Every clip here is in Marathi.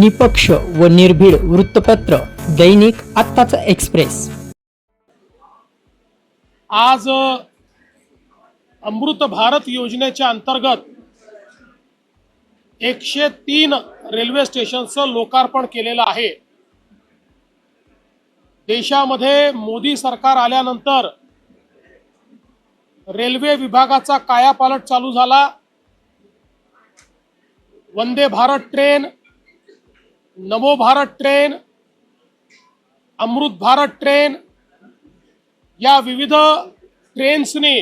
निपक्ष व निर्भीड वृत्तपत्र दैनिक आत्ताचा एक्सप्रेस. आज अमृत भारत योजनेच्या अंतर्गत एकशे तीन रेल्वे स्टेशनचं लोकार्पण केलेलं आहे. देशामध्ये मोदी सरकार आल्यानंतर रेल्वे विभागाचा कायापालट चालू झाला. Vande Bharat train Namo Bharat train Amrit Bharat train या विविध ट्रेन्सने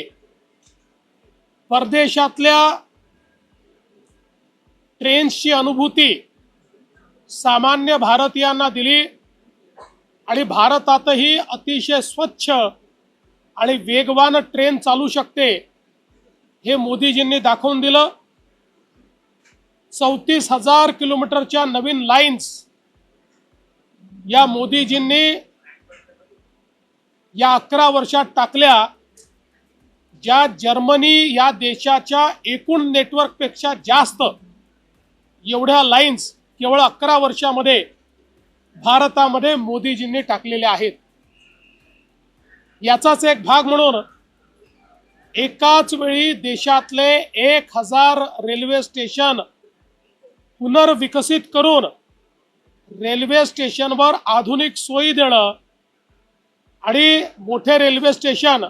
परदेशातल्या ट्रेन्सची अनुभूती सामान्य भारतीयांना दिली आणि भारतातही अतिशय स्वच्छ आणि वेगवान ट्रेन चालू शकते हे मोदीजींनी दाखवून दिलं. चौतीस हजार किलोमीटरच्या नवीन लाईन्स या मोदीजींनी या अकरा वर्षात टाकल्या ज्या जर्मनी या देशाच्या एकूण नेटवर्कपेक्षा जास्त एवढ्या लाईन्स केवळ अकरा वर्षामध्ये भारतामध्ये मोदीजींनी टाकलेल्या आहेत. याचाच एक भाग म्हणून एकाच वेळी देशातले एक हजार रेल्वे स्टेशन पुनर्विकसित करून रेल्वे स्टेशनवर आधुनिक सोयी देणं आणि मोठे रेल्वे स्टेशन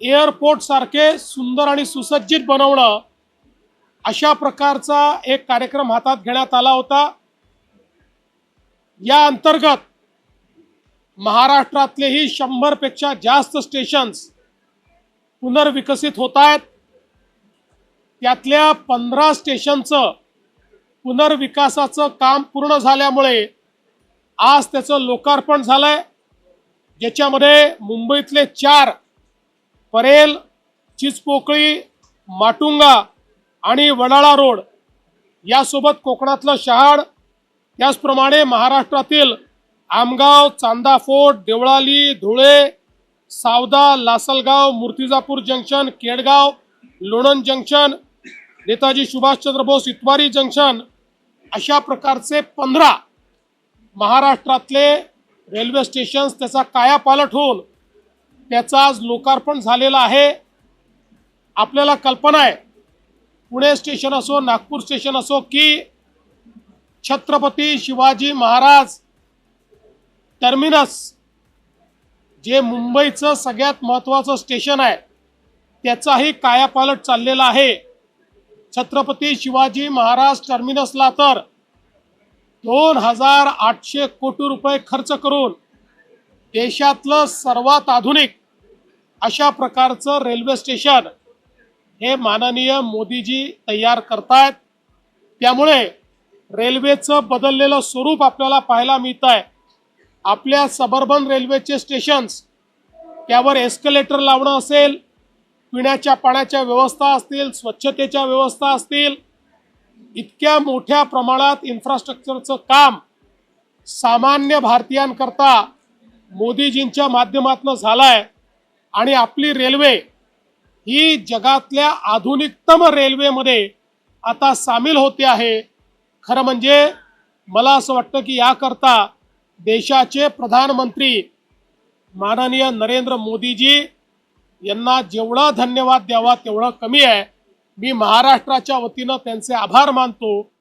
एअरपोर्टसारखे सुंदर आणि सुसज्जित बनवणं अशा प्रकारचा एक कार्यक्रम हातात घेण्यात आला होता. या अंतर्गत महाराष्ट्रातलेही शंभरपेक्षा जास्त स्टेशन्स पुनर्विकसित होत आहेत. त्यातल्या पंधरा स्टेशनचं पुनर्विकासाचं काम पूर्ण झाल्यामुळे आज त्याचं लोकार्पण झालंय ज्याच्यामध्ये मुंबईतले चार परेल चिचपोकळी माटुंगा आणि वडाळा रोड यासोबत कोकणातलं शहाड त्याचप्रमाणे महाराष्ट्रातील Amgaon Chanda fort Deolali Dhule Savda Lasalgaon Murtijapur junction Kedgaon Lonand junction Netaji Subhashchandra Bose Itwari junction अशा प्रकारचे पंधरा महाराष्ट्रातले रेल्वे स्टेशन्स त्याचा कायापालट होऊन त्याचं आज लोकार्पण झालेलं आहे. आपल्याला कल्पना आहे पुणे स्टेशन असो नागपूर स्टेशन असो की छत्रपती शिवाजी महाराज टर्मिनस जे मुंबईचं सगळ्यात महत्त्वाचं स्टेशन आहे त्याचाही कायापालट चाललेला आहे. छत्रपती शिवाजी महाराज टर्मिनसला तर दोन हजार आठशे कोटी रुपये खर्च करून देशातलं सर्वात आधुनिक अशा प्रकारचं रेल्वे स्टेशन हे माननीय मोदीजी तयार करतायत. त्यामुळे रेल्वेचं बदललेलं स्वरूप आपल्याला पाहायला मिळत आहे आपल्या सबर्बन रेल्वेचे स्टेशन्स त्यावर एस्कलेटर लावणं असेल पिण्याच्या पाण्याच्या व्यवस्था असतील स्वच्छतेच्या व्यवस्था असतील इतक्या मोठ्या प्रमाणात इन्फ्रास्ट्रक्चरचं काम सामान्य भारतीयांकरता मोदीजींच्या माध्यमातून आहे आणि आपली रेल्वे ही जगातल्या आधुनिकतम रेल्वेमध्ये आता सामील होते आहे. खरं म्हणजे मला असं वाटतं की याकरता देशाचे प्रधानमंत्री माननीय नरेंद्र मोदीजी यांना जेवढा धन्यवाद द्यावा तेवढा कमी आहे. मी महाराष्ट्राच्या वतीनं त्यांचे आभार मानतो.